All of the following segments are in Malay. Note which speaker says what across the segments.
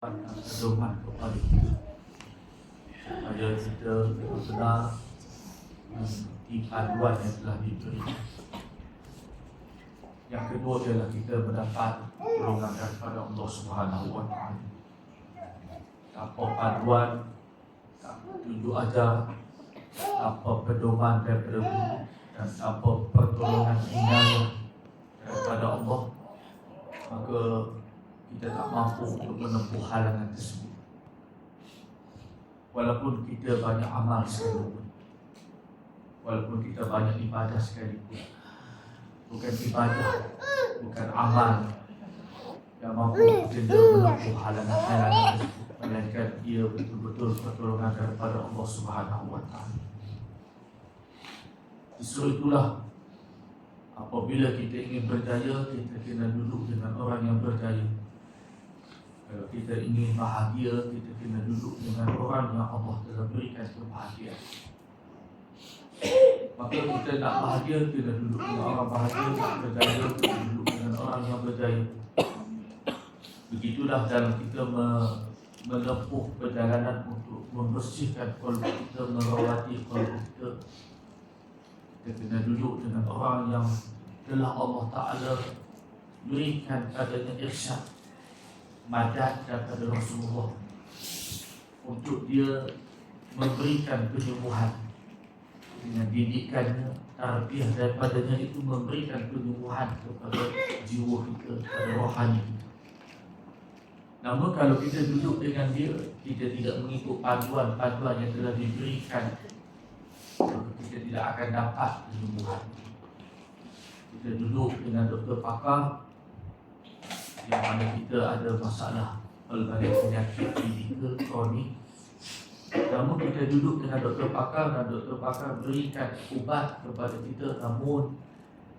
Speaker 1: pedoman kepada kita benar-benar mengikuti panduan yang telah diberi. Yang kedua adalah kita mendapat pertolongan daripada Allah Taala. Tanpa panduan, tanpa tunjuk ajar, tanpa pedoman daripada guru dan tanpa pertolongan inayah daripada Allah, maka kita tak mampu untuk menempuh halangan tersebut. Walaupun kita banyak amal sekalipun, walaupun kita banyak ibadah sekalipun, bukan ibadah, bukan amal yang mampu kita menempuh halangan-halangan tersebut, melainkan ia betul-betul pertolongan daripada Allah Subhanahu Taala. Justru itulah apabila kita ingin berjaya, kita kena duduk dengan orang yang berjaya. Kalau kita ingin bahagia, kita kena duduk dengan orang yang Allah telah berikan kebahagiaan. Maka kita nak bahagia, kita duduk dengan orang bahagia, nak berjaya, kita duduk dengan orang yang berjaya. Begitulah dalam kita me- menempuh perjalanan untuk membersihkan kolbu kita, merawati kolbu kita. Kita kena duduk dengan orang yang telah Allah Ta'ala berikan padanya irsyad madat daripada Rasulullah untuk dia memberikan penyembuhan. Dengan didikannya tarbiyah daripadanya itu memberikan penyembuhan kepada jiwa kita kepada rohani kita. Namun kalau kita duduk dengan dia kita tidak mengikut panduan-panduan yang telah diberikan kita tidak akan dapat penyembuhan. Kita duduk dengan doktor pakar yang mana kita ada masalah pelbagai penyakit fizikal kronik. Namun kita duduk dengan doktor pakar dan doktor pakar berikan ubat kepada kita. Namun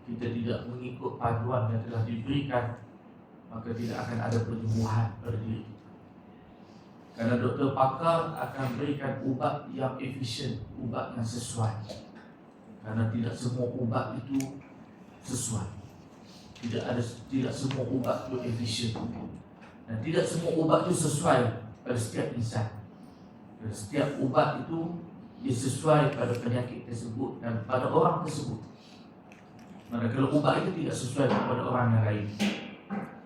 Speaker 1: kita tidak mengikut panduan yang telah diberikan maka tidak akan ada penyembuhan pada diri kita. Doktor pakar akan berikan ubat yang efisien ubat yang sesuai. Kerana tidak semua ubat itu sesuai tidak ada tidak semua ubat itu efisien dan tidak semua ubat itu sesuai pada setiap insan. Dan setiap ubat itu dia sesuai pada penyakit tersebut dan pada orang tersebut. Manakala ubat itu tidak sesuai kepada orang yang lain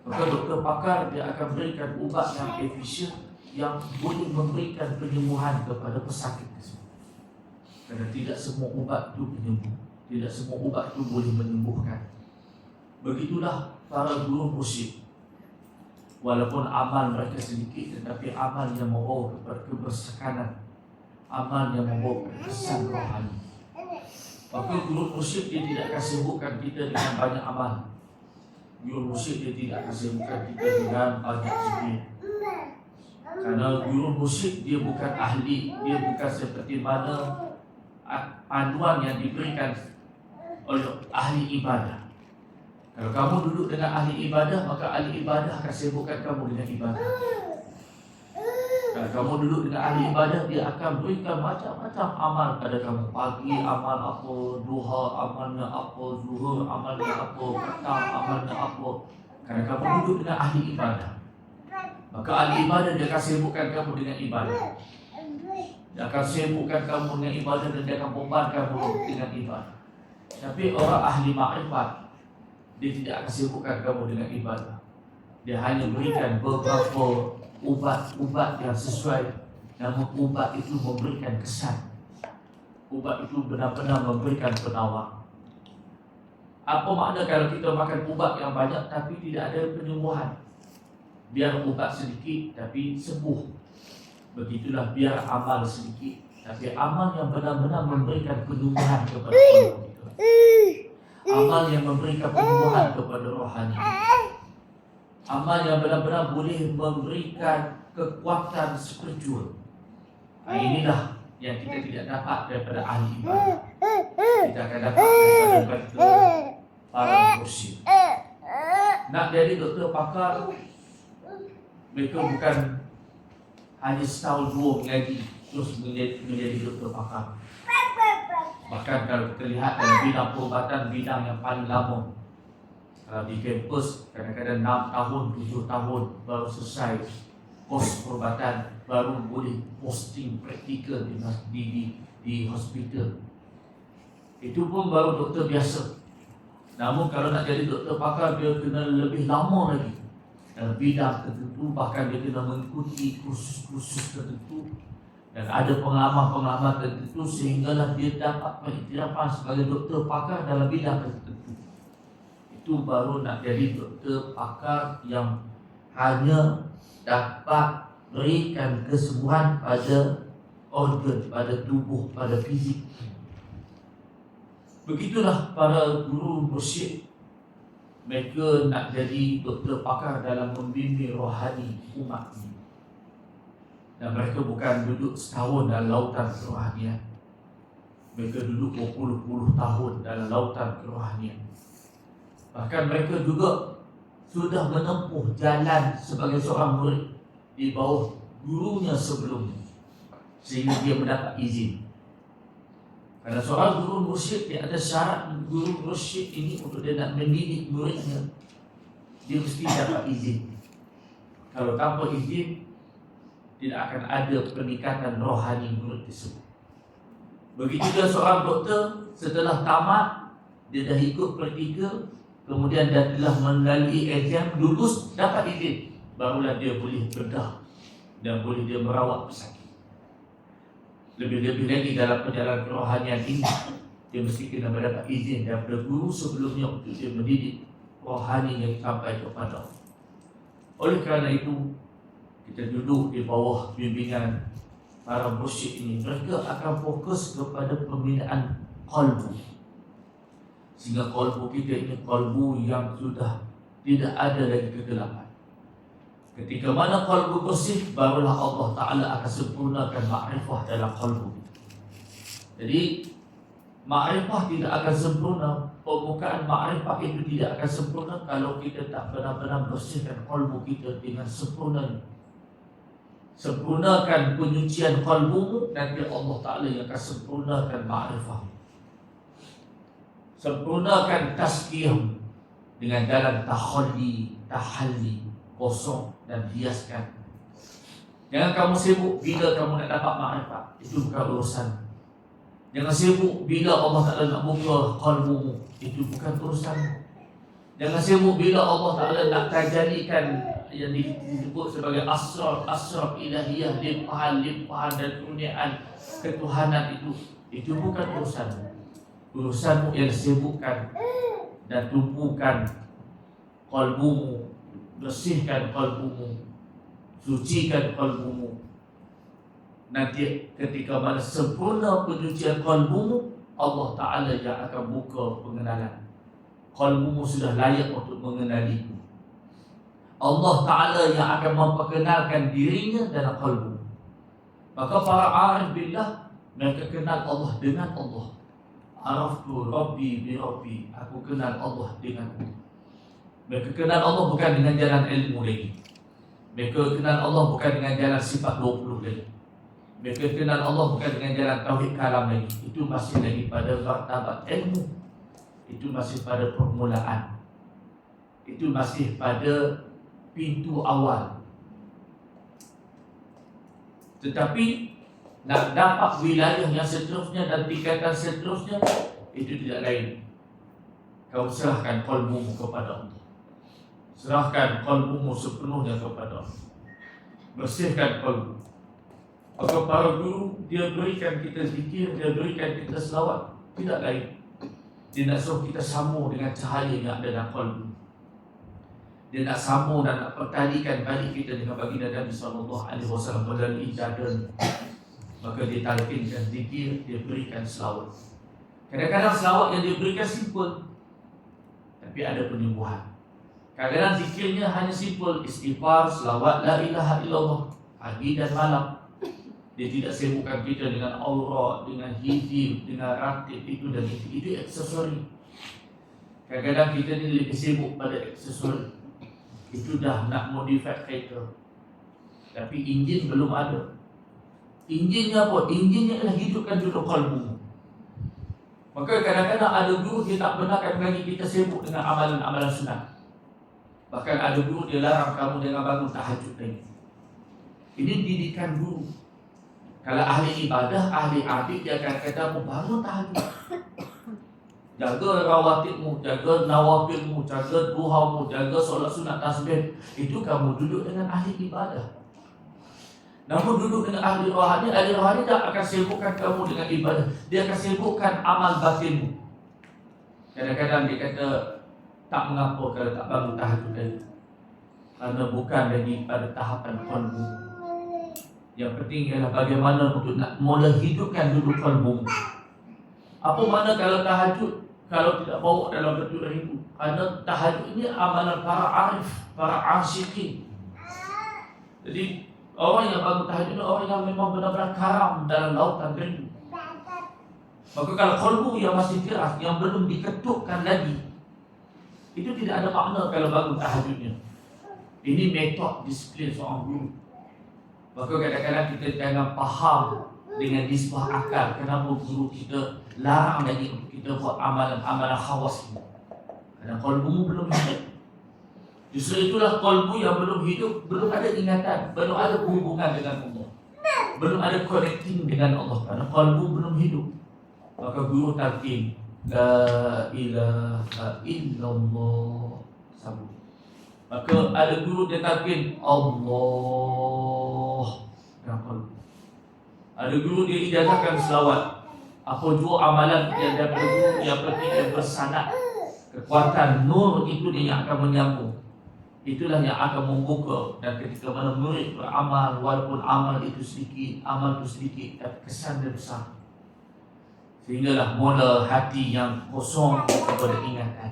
Speaker 1: maka doktor pakar dia akan berikan ubat yang efisien yang boleh memberikan penyembuhan kepada pesakit tersebut. Kerana tidak semua ubat itu penyembuh tidak semua ubat itu boleh menyembuhkan Begitulah para guru musyrik. Walaupun amal mereka sedikit Tetapi amal yang membawa kebersekanan. Amal yang membawa kesan rohani. Maka guru musyrik dia tidak akan sibukkan kita dengan banyak amal. Guru musyrik dia tidak akan sibukkan kita dengan banyak zikir Karena guru musyrik dia bukan ahli Dia bukan seperti mana panduan yang diberikan oleh ahli ibadah kalau kamu duduk dengan ahli ibadah, maka ahli ibadah akan sibukkan kamu dengan ibadah. Kalau kamu duduk dengan ahli ibadah, dia akan berikan macam-macam amal pada kamu. Pagi amal apa, duha amalnya apa, zuhur amalnya apa, petang amalnya apa. Karena kamu duduk dengan ahli ibadah. Maka ahli ibadah dia akan sibukkan kamu dengan ibadah. Dia akan sibukkan kamu dengan ibadah dan dia akan bebankan kamu dengan ibadah. Tapi orang ahli makrifat dia tidak sibukkan kamu dengan ibadah. Dia hanya berikan beberapa ubat-ubat yang sesuai. Namun ubat itu memberikan kesan. Ubat itu benar-benar memberikan penawar. Apa makna kalau kita makan ubat yang banyak tapi tidak ada penyembuhan? Biar ubat sedikit tapi sembuh. Begitulah biar amal sedikit tapi amal yang benar-benar memberikan penyembuhan kepada kita amal yang memberikan penyembuhan kepada rohani. Amal yang benar-benar boleh memberikan kekuatan spiritual nah, inilah yang kita tidak dapat daripada ahli ibadah. Kita akan dapat daripada para mursyid. Nak jadi doktor pakar mereka bukan hanya setahun dua mengaji terus menjadi, menjadi doktor pakar Bahkan kalau kita lihat dalam bidang perubatan bidang yang paling lama uh, di kampus kadang-kadang 6 tahun, 7 tahun baru selesai kos perubatan baru boleh posting praktikal di, di, di, di hospital. Itu pun baru doktor biasa. Namun kalau nak jadi doktor pakar dia kena lebih lama lagi. Dalam bidang tertentu bahkan dia kena mengikuti kursus-kursus tertentu dan ada pengalaman-pengalaman tertentu sehinggalah dia dapat pengiktirafan sebagai doktor pakar dalam bidang tertentu itu baru nak jadi doktor pakar yang hanya dapat berikan kesembuhan pada organ, pada tubuh, pada fizik. Begitulah para guru mursyid mereka nak jadi doktor pakar dalam membimbing rohani umat ini. Dan mereka bukan duduk setahun dalam lautan kerohanian. Mereka duduk berpuluh-puluh tahun dalam lautan kerohanian. Bahkan mereka juga sudah menempuh jalan sebagai seorang murid di bawah gurunya sebelumnya sehingga dia mendapat izin. Karena seorang guru mursyid dia ada syarat guru mursyid ini untuk dia nak mendidik muridnya dia mesti dapat izin. Kalau tanpa izin tidak akan ada peningkatan rohani murid tersebut. Begitu juga seorang doktor setelah tamat dia dah ikut praktikal kemudian dia telah melalui exam lulus dapat izin barulah dia boleh bedah dan boleh dia merawat pesakit lebih-lebih lagi dalam perjalanan kerohanian ini dia mesti kena mendapat izin daripada guru sebelumnya untuk dia mendidik rohani yang sampai kepada oleh kerana itu kita duduk di bawah bimbingan para mursyid ini mereka akan fokus kepada pembinaan qalbu Sehingga kalbu kita ini kalbu yang sudah tidak ada lagi kegelapan. Ketika mana kalbu bersih, barulah Allah Ta'ala akan sempurnakan ma'rifah dalam kalbu. Jadi, ma'rifah tidak akan sempurna. Pembukaan ma'rifah itu tidak akan sempurna kalau kita tak benar-benar bersihkan kalbu kita dengan sempurna. Sempurnakan penyucian kalbumu, nanti Allah Ta'ala yang akan sempurnakan ma'rifah sempurnakan tazkiyah dengan dalam tahalli, tahalli, kosong dan hiaskan. Jangan kamu sibuk bila kamu nak dapat makrifat. Itu bukan urusan. Jangan sibuk bila Allah Ta'ala nak buka kalbumu. Itu bukan urusan. Jangan sibuk bila Allah Ta'ala nak tajalikan yang disebut sebagai asrar, asrar ilahiyah, limpahan, limpahan dan kurniaan ketuhanan itu. Itu bukan urusanmu urusanmu yang sibukkan dan tumpukan kalbumu bersihkan kalbumu sucikan kalbumu. Nanti ketika mana sempurna penyucian kalbumu Allah Ta'ala yang akan buka pengenalan. Kalbumu sudah layak untuk mengenaliku Allah Ta'ala yang akan memperkenalkan dirinya dalam kalbu maka para arif billah mereka kenal Allah dengan Allah. Araftu Rabbi bi Rabbi Aku kenal Allah dengan Mereka kenal Allah bukan dengan jalan ilmu lagi. Mereka kenal Allah bukan dengan jalan sifat 20 lagi. Mereka kenal Allah bukan dengan jalan tauhid kalam lagi. Itu masih lagi pada martabat ilmu. Itu masih pada permulaan. Itu masih pada pintu awal. Tetapi nak dapat wilayah yang seterusnya dan tingkatan seterusnya itu tidak lain. Kau serahkan kalbumu kepada Allah. Serahkan kalbumu sepenuhnya kepada Allah. Bersihkan kalbu maka para guru dia berikan kita zikir dia berikan kita selawat. Tidak lain. Dia nak suruh kita sambung dengan cahaya yang ada dalam kalbu dia nak sambung dan nak pertalikan balik kita dengan baginda Nabi sallallahu alaihi wasallam melalui dadan maka dia talqinkan zikir, dia berikan selawat. Kadang-kadang selawat yang dia berikan simple, tapi ada penyembuhan. Kadang-kadang zikirnya hanya simple, istighfar, selawat, la ilaha illallah, pagi dan malam. Dia tidak sibukkan kita dengan aura, dengan hizib, dengan ratib, itu dan itu. Itu aksesori. Kadang-kadang kita ni lebih sibuk pada aksesori. Itu dah nak modify kereta. Tapi enjin belum ada. Injilnya apa? Injilnya adalah hidupkan dulu kalbu. Maka kadang-kadang ada guru dia tak benarkan bagi kita sibuk dengan amalan-amalan sunat. Bahkan ada guru dia larang kamu dengan bangun tahajud lagi. Ini didikan guru. Kalau ahli ibadah, ahli abid dia akan kata bangun tahajud. Jaga rawatibmu, jaga nawafilmu, jaga duhamu, jaga solat sunat tasbih. Itu kamu duduk dengan ahli ibadah. Namun duduk dengan ahli rohani, ahli rohani tak akan sibukkan kamu dengan ibadah. Dia akan sibukkan amal batinmu. Kadang-kadang dia kata, tak mengapa kalau tak bangun tahajud lagi. Kerana bukan lagi pada tahapan kolbu. Yang penting ialah bagaimana untuk nak mula hidupkan dulu kolbu. Apa mana kalau tahajud kalau tidak bawa dalam bentuk rindu kerana tahajud ini amalan para arif para asyikin jadi orang yang bangun tahajud ini orang yang memang benar-benar karam dalam lautan rindu maka kalau kolbu yang masih keras yang belum diketukkan lagi itu tidak ada makna kalau bangun tahajudnya ini metod disiplin seorang guru. Maka kadang-kadang kita jangan faham dengan nisbah akal. Kenapa guru kita larang lagi kita buat amalan-amalan khawas ini kerana kolbu belum hidup. Justru itulah kolbu yang belum hidup belum ada ingatan belum ada hubungan dengan Allah. Belum ada connecting dengan Allah. Kerana kolbu belum hidup. Maka guru talqin la ilaha illallah. Sabut maka ada guru dia talqin Allah. Yang kolbu ada guru dia ijazahkan selawat. Apa jua amalan yang daripada guru yang penting yang bersanad. Kekuatan nur itu dia yang akan menyambung. Itulah yang akan membuka dan ketika mana murid beramal walaupun amal itu sedikit, amal itu sedikit tapi kesan dia besar. Sehinggalah mula hati yang kosong kepada ingatan.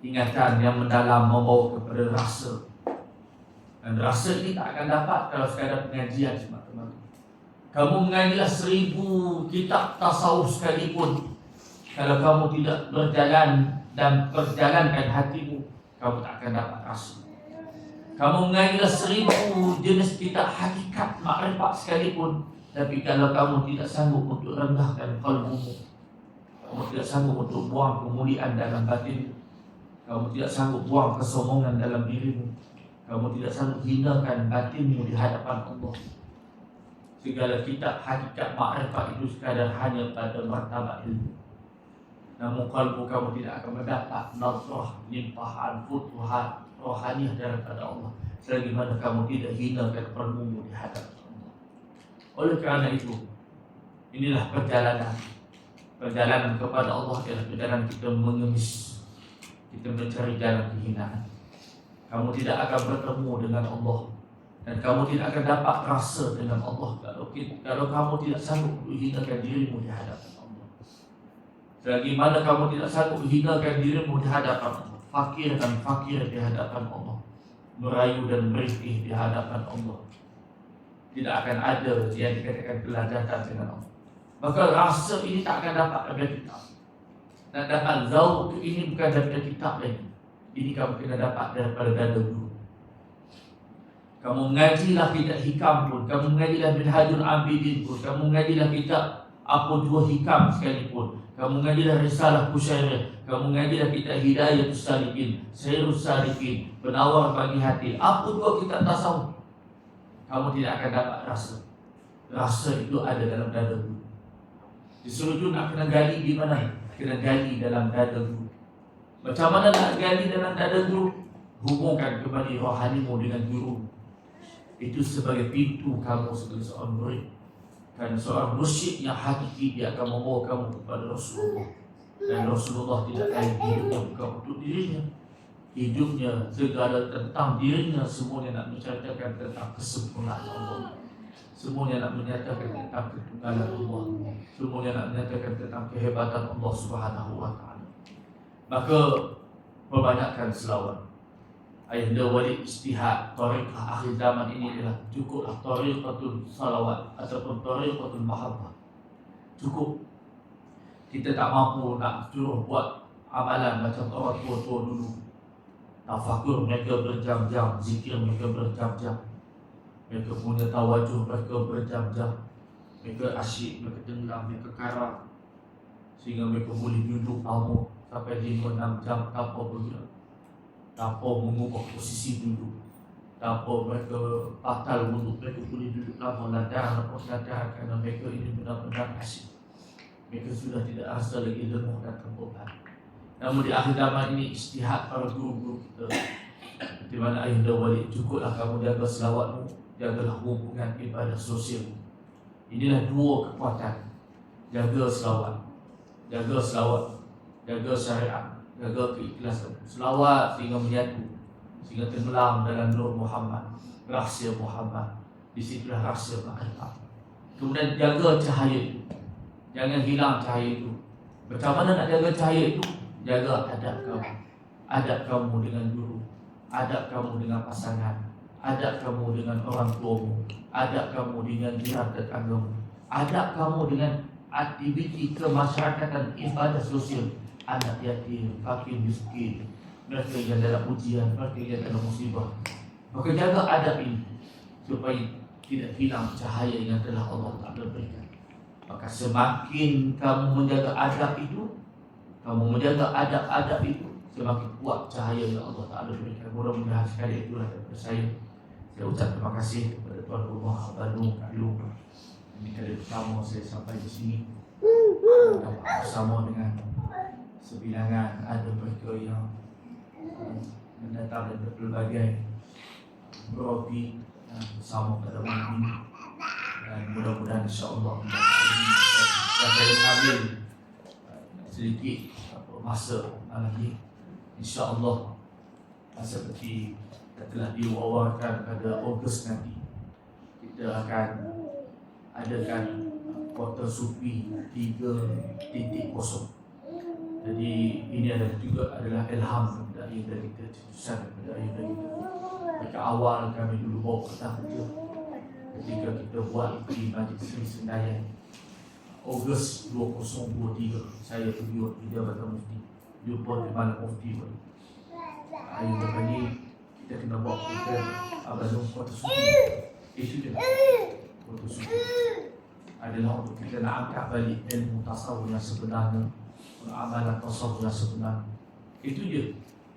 Speaker 1: Ingatan yang mendalam membawa kepada rasa. Dan rasa ini tak akan dapat kalau sekadar pengajian semata kamu mengajilah seribu kitab tasawuf sekalipun Kalau kamu tidak berjalan dan perjalankan hatimu Kamu tak akan dapat rasa. Kamu mengajilah seribu jenis kitab hakikat makrifat sekalipun Tapi kalau kamu tidak sanggup untuk rendahkan kalbumu Kamu tidak sanggup untuk buang kemuliaan dalam batinmu Kamu tidak sanggup buang kesombongan dalam dirimu Kamu tidak sanggup hinakan batinmu di hadapan Allah segala kitab hakikat makrifat itu sekadar hanya pada martabat ilmu. Namun kalbu kamu tidak akan mendapat nazrah, limpahan, futuhat, rohaniah daripada Allah. Selagi mana kamu tidak hinakan kalbumu di hadapan Allah. Oleh kerana itu, inilah perjalanan. Perjalanan kepada Allah adalah perjalanan kita mengemis. Kita mencari jalan kehinaan. Kamu tidak akan bertemu dengan Allah dan kamu tidak akan dapat rasa dengan Allah kalau kalau kamu tidak sanggup menghinakan dirimu di hadapan Allah. Selagi mana kamu tidak sanggup menghinakan dirimu di hadapan Allah, fakir dan fakir di hadapan Allah, merayu dan merintih di hadapan Allah, tidak akan ada yang dikatakan kelazatan dengan Allah. Maka rasa ini tak akan dapat dari kita. Dan dapat zauk ini bukan daripada kitab lagi. Ini kamu kena dapat daripada dada guru. Kamu mengajilah kitab hikam pun Kamu mengajilah minhajul abidin pun Kamu mengajilah kitab apa dua hikam sekalipun Kamu mengajilah risalah kusyairah Kamu mengajilah kitab hidayah salikin Sayyidus salikin Penawar bagi hati. Apa dua kitab tasawuf? Kamu tidak akan dapat rasa. Rasa itu ada dalam dada guru. Disuruh tu nak kena gali di mana? Kena gali dalam dada guru Macam mana nak gali dalam dada guru? Hubungkan kembali rohanimu dengan guru. Itu sebagai pintu kamu sebagai seorang murid. Kerana seorang musyid yang hakiki Dia akan membawa kamu kepada Rasulullah. Dan Rasulullah tidak lain hidupnya bukan untuk dirinya. Hidupnya segala tentang dirinya. Semuanya nak menceritakan tentang kesempurnaan Allah. Semuanya nak menyatakan tentang ketunggalan Allah. Semuanya nak menyatakan tentang kehebatan Allah Subhanahu Wa Taala. Maka Perbanyakkan selawat Ayahanda wali istihad Tariqah akhir zaman ini adalah Cukuplah tariqatul salawat Ataupun tariqatul mahabbah. Cukup. Kita tak mampu nak suruh buat Amalan macam orang tua-tua dulu. Tafakur mereka berjam-jam Zikir mereka berjam-jam. Mereka punya tawajuh mereka berjam-jam. Mereka asyik, mereka tenggelam, mereka karang. Sehingga mereka boleh duduk tamu Sampai 5-6 jam tanpa bergerak tanpa mengubah posisi duduk tanpa mereka batal wuduk mereka boleh duduk lama lantaran apa lantaran kerana mereka ini benar-benar asyik. Mereka sudah tidak rasa lagi lemah dan tempohan namun di akhir zaman ini istihad para guru-guru kita. Di mana ayah wali cukuplah kamu jaga selawatmu jagalah hubungan ibadah sosial inilah dua kekuatan. Jaga selawat. Jaga selawat jaga syariat jaga keikhlasan. Selawat sehingga menyatu sehingga tenggelam dalam nur Muhammad rahsia Muhammad. Di situlah rahsia makrifat kemudian jaga cahaya. Itu jangan hilang cahaya itu. Macam mana nak jaga cahaya itu? Jaga adab kamu. Adab kamu dengan guru. Adab kamu dengan pasangan. Adab kamu dengan orang tuamu. Adab kamu dengan jiran tetanggamu. Adab kamu dengan aktiviti kemasyarakatan ibadah sosial anak yatim, fakir miskin mereka yang dalam ujian, mereka yang dalam musibah. Maka jaga adab ini supaya tidak hilang cahaya yang telah Allah Taala berikan. Maka semakin kamu menjaga adab itu, kamu menjaga adab-adab itu, semakin kuat cahaya yang Allah Taala berikan. Mudah-mudahan sekali itulah daripada saya. Saya ucap terima kasih kepada Tuan Rumah Kak Long. Ini kali pertama saya sampai di sini bersama dengan sebilangan ada mereka yang mendatang dari berbagai Robi bersama pada malam ini. Dan mudah-mudahan insyaAllah dan saya ambil sedikit masa lagi insyaAllah seperti telah diwawarkan pada Ogos nanti kita akan adakan kota supi 3.0 jadi ini adalah juga adalah ilham daripada ayah dari kita, cetusan daripada ayah dari kita. Mereka awal kami dulu bawa petang kerja ketika kita buat di Majlis Seri Sendayan. Ogos 2023 saya pergi di Jabatan Mufti jumpa di mana Mufti pun. Ayah ni kita kena bawa kita Abang Kota Suki. Itu dia. Kota Suki adalah untuk kita nak angkat balik ilmu tasawuf yang sebenarnya amalan tasawuf yang sebenar itu je.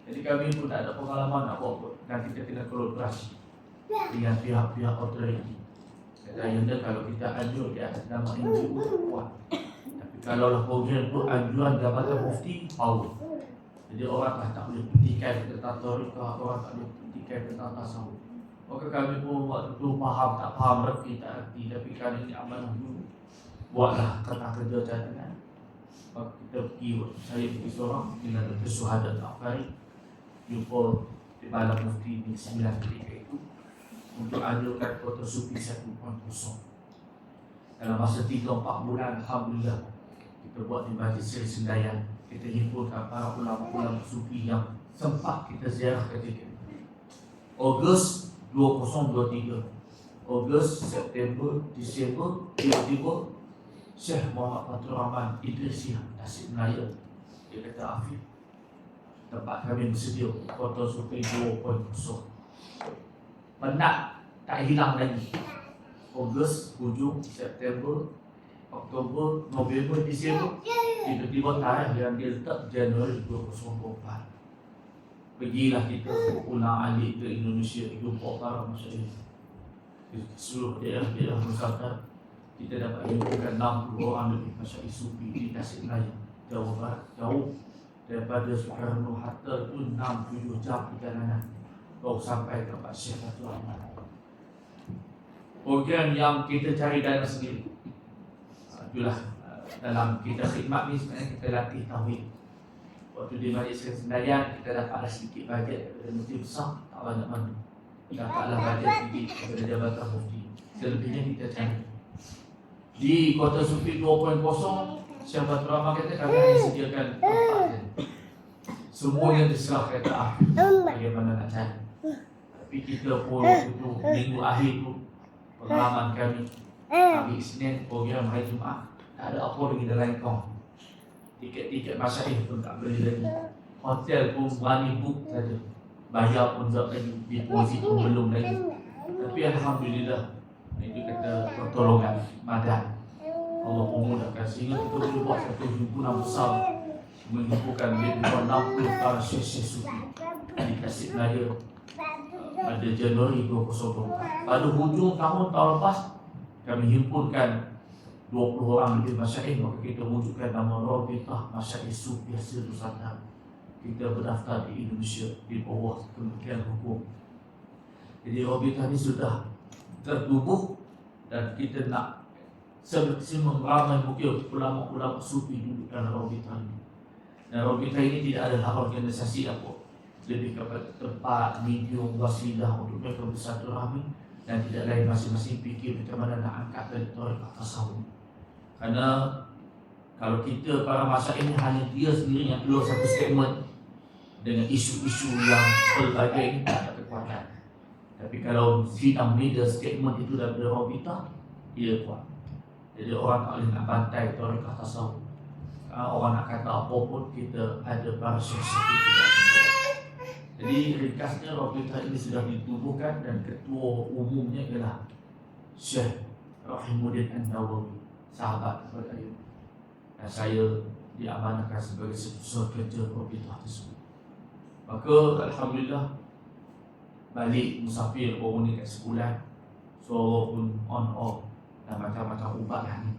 Speaker 1: Jadi kami pun tak ada pengalaman nak buat pun dan kita kena kolaborasi dengan pihak-pihak otoriti. Yunda kalau kita anjur di atas nama NGO tak kuat. Tapi kalau lah program tu anjuran Jabatan Mufti power. Jadi orang lah tak boleh petikai tentang tarikah orang tak boleh petikai tentang tasawuf maka kami pun waktu tu. Faham tak faham reti tak reti. Tapi kali ini amanah dulu. Buatlah tentang kerja cadangan Maka kita pergi Saya pergi seorang Dengan Dr. Suhadat Afari Jumpa di malam mufti di sembilan ketika itu Untuk ajukan kota sufi satu kosong. Dalam masa tiga empat bulan Alhamdulillah Kita buat di Majlis Seri Sendayan. Kita himpunkan para ulama-ulama sufi yang Sempat kita ziarah ketika itu Ogos 2023 Ogos, September, Disember, tiba-tiba Syekh Muhammad Fatul Rahman Idrisiah Tasik Melaya. Dia kata Afif Tempat kami bersedia Kota Sukai 2.0 Penat Tak hilang lagi. Ogos, hujung, September Oktober, November, Disember Tiba-tiba tarikh yang dia letak Januari 2024 Pergilah kita pulang alik ke Indonesia Jumpa para masyarakat Seluruh daerah-daerah Nusantara kita dapat himpunkan 60 orang lebih masyarakat sufi di Tasik Malaya Jawa Barat jauh daripada Soekarno Hatta itu 6-7 jam perjalanan baru sampai ke tempat Syekh Fatul Rahman. Program yang kita cari dana sendiri. Ah, itulah ah, dalam kita khidmat ni sebenarnya kita latih tauhid. Waktu di majlis sendirian kita dapatlah sedikit bajet daripada mufti besar tak banyak mana dapatlah bajet sedikit daripada jabatan mufti. Selebihnya kita cari di Kota Sufi 2.0 Syahbat Rahman kata kami hanya sediakan Semua yang diserahkan ke akhir Bagaimana nak cari? Tapi kita pun itu minggu akhir tu Pengalaman kami. Hari Isnin program hari Jumaat. Tak ada apa lagi dalam kau Tiket-tiket masyarakat pun tak beli lagi. Hotel pun berani book saja. Bayar pun tak lagi. Deposit pun belum lagi. Tapi Alhamdulillah itu kata pertolongan madan Allah memudahkan sehingga kita boleh buat satu himpunan besar menghimpunkan lebih kurang 60 para syekh-syekh sufi di Tasik Melaya pada Januari 2024. Pada hujung tahun tahun lepas kami himpunkan 20 orang lebih masyaih maka kita wujudkan nama Rabitah Masyaih Sufiah Nusantara. Kita berdaftar di Indonesia di bawah Kementerian Hukum. Jadi Rabitah ini sudah tertubuh dan kita nak semaksimal ramai mungkin ulama-ulama sufi duduk dalam Rabitah ini. Dan Rabitah ini tidak adalah organisasi apa lebih kepada tempat medium wasilah untuk mereka bersatu rahmi dan tidak lain masing-masing fikir bagaimana nak angkat dari tarekat tasawuf. Karena kalau kita para masa ini hanya dia sendiri yang keluar satu statement dengan isu-isu yang pelbagai ini tak ada kekuatan. Tapi kalau sidang media statement itu daripada Robita, dia kuat. Jadi orang tak boleh nak bantai tarekat tasawuf. Orang nak kata apa pun kita ada syekh itu. Jadi ringkasnya Rabita ini sudah ditubuhkan dan ketua umumnya ialah Syekh Rahimuddin An-Nawawi sahabat kepada Ayub dan saya diamanahkan sebagai seputar kerja Rabita tersebut maka Alhamdulillah balik musafir baru ni kat sebulan suara pun on off. Dan macam-macam ubat lah ni.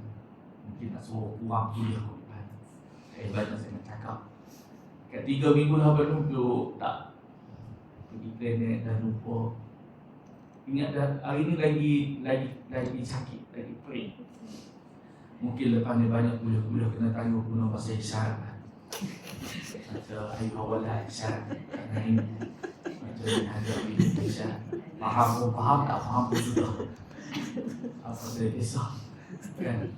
Speaker 1: Mungkin nak suruh kurang kuliah kot. Saya banyak saya nak cakap. Kat tiga minggu lah baru tu tak. Pergi klinik dah lupa. Ingat dah hari ni lagi lagi lagi sakit lagi perih mungkin lepas ni banyak kuliah-kuliah kena tanya guna bahasa isyarat macam ayu awallah isyarat ada Indonesia faham pun faham tak faham pun sudah apa saya kisah kan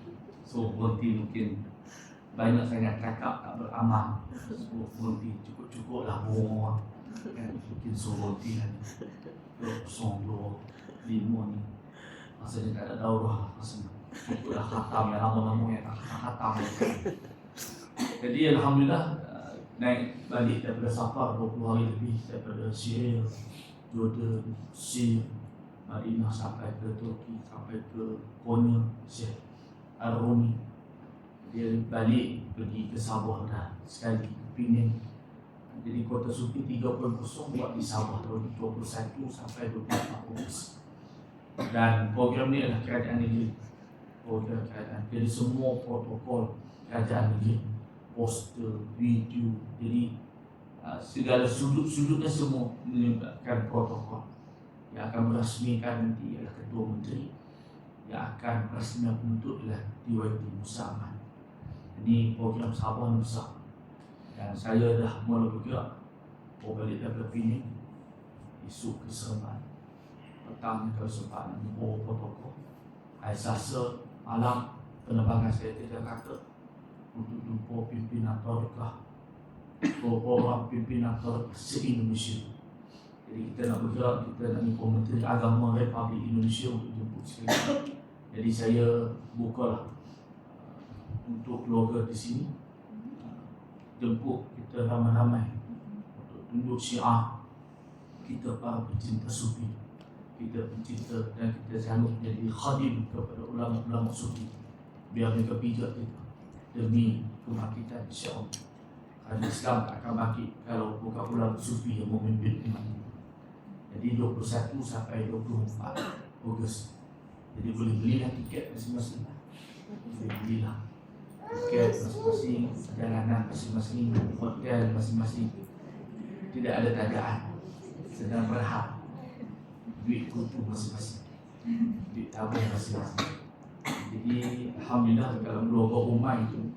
Speaker 1: so berhenti mungkin banyak sangat cakap tak beramal so berhenti cukup-cukup lah orang kan mungkin suruh tihan dua kosong dua lima ni rasanya tak ada daurah rasanya cukup dah khatam yang lama-lama yang tak khatam jadi Alhamdulillah naik balik daripada Safar 20 hari lebih daripada Syir Jordan, Syir Madinah sampai ke Turki sampai ke Konya Syekh Ar-Rumi dia balik pergi ke Sabah dah sekali Penang jadi kota sufi 3.0 buat di Sabah tahun 21 sampai 24 Ogos. Dan program ni adalah kerajaan negeri. Program kerajaan. Jadi semua protokol kerajaan negeri. Poster, video. Jadi uh, segala sudut-sudutnya semua melibatkan protokol. Yang akan merasmikan nanti adalah Ketua Menteri. Yang akan rasmi untuk adalah DYT Musa Aman. Ini program Sabah Nusa dan saya dah mula bergerak Bawa balik daripada Pini Esok ke Seremban Petang ke Seremban Bawa protokol Hari Selasa malam Penerbangan saya ke Jakarta Untuk jumpa pimpinan Torikah Beberapa orang pimpinan Torikah Se-Indonesia Jadi kita nak bergerak Kita nak jumpa Menteri Agama Republik Indonesia Untuk jemput sekali Jadi saya bukalah uh, Untuk keluarga di sini. Jemput kita ramai-ramai. Untuk tunjuk syiar kita para pencinta sufi. Kita pencinta dan kita sanggup menjadi khadim kepada ulama-ulama sufi. Biar mereka pijak kita demi kebangkitan insyaAllah kerana Islam tak akan bangkit kalau bukan ulama sufi yang memimpin iman jadi 21 sampai 24 Ogos jadi boleh belilah tiket masing-masing boleh belilah tiket masing-masing, perjalanan masing-masing, hotel masing-masing. Tidak ada tajaan. Sedang berhak. Duit kutu masing-masing. Duit tabung masing-masing. Jadi Alhamdulillah dalam keluarga rumah itu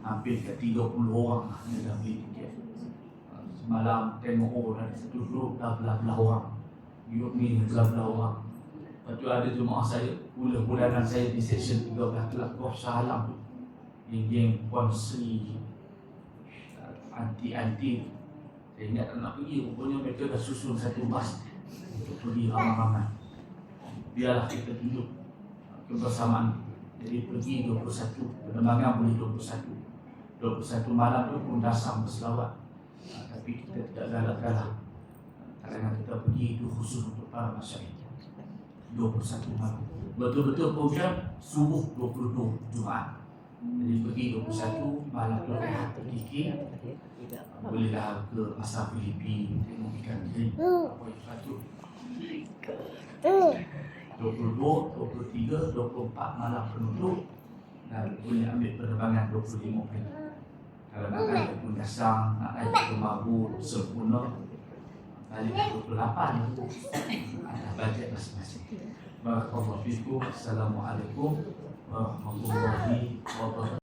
Speaker 1: Hampir ke 30 orang yang dah beli tiket Semalam tengok oh ada satu grup dah belah-belah orang. Grup ni belah-belah orang. Lepas tu ada jemaah saya Bulan-bulanan saya di session 13 kelab Kau Shah Alam tu. Geng-geng Puan Sri anti-anti. Saya ingat tak nak pergi rupanya mereka dah susun satu bas untuk pergi ramai-ramai. Biarlah kita duduk kebersamaan. Jadi pergi 21 penerbangan boleh 21 21 malam tu pun dasar berselawat. Tapi kita tidak galak-galak kerana kita pergi itu khusus untuk para masyarakat. 21 malam. Betul-betul program subuh 22 Jumaat. Jadi pergi 21 malam tu rehat terkikir Bolehlah ke pasar Filipin Tengok ikan kering Apa yang patut 22, 23, 24 malam penduduk dan boleh ambil penerbangan 25 kali. Kalau nak naik ke Dasang, nak naik ke Mabu, sempurna, balik 28 ada bajet masing-masing. Barakallahu fikum. Assalamualaikum warahmatullahi wabarakatuh.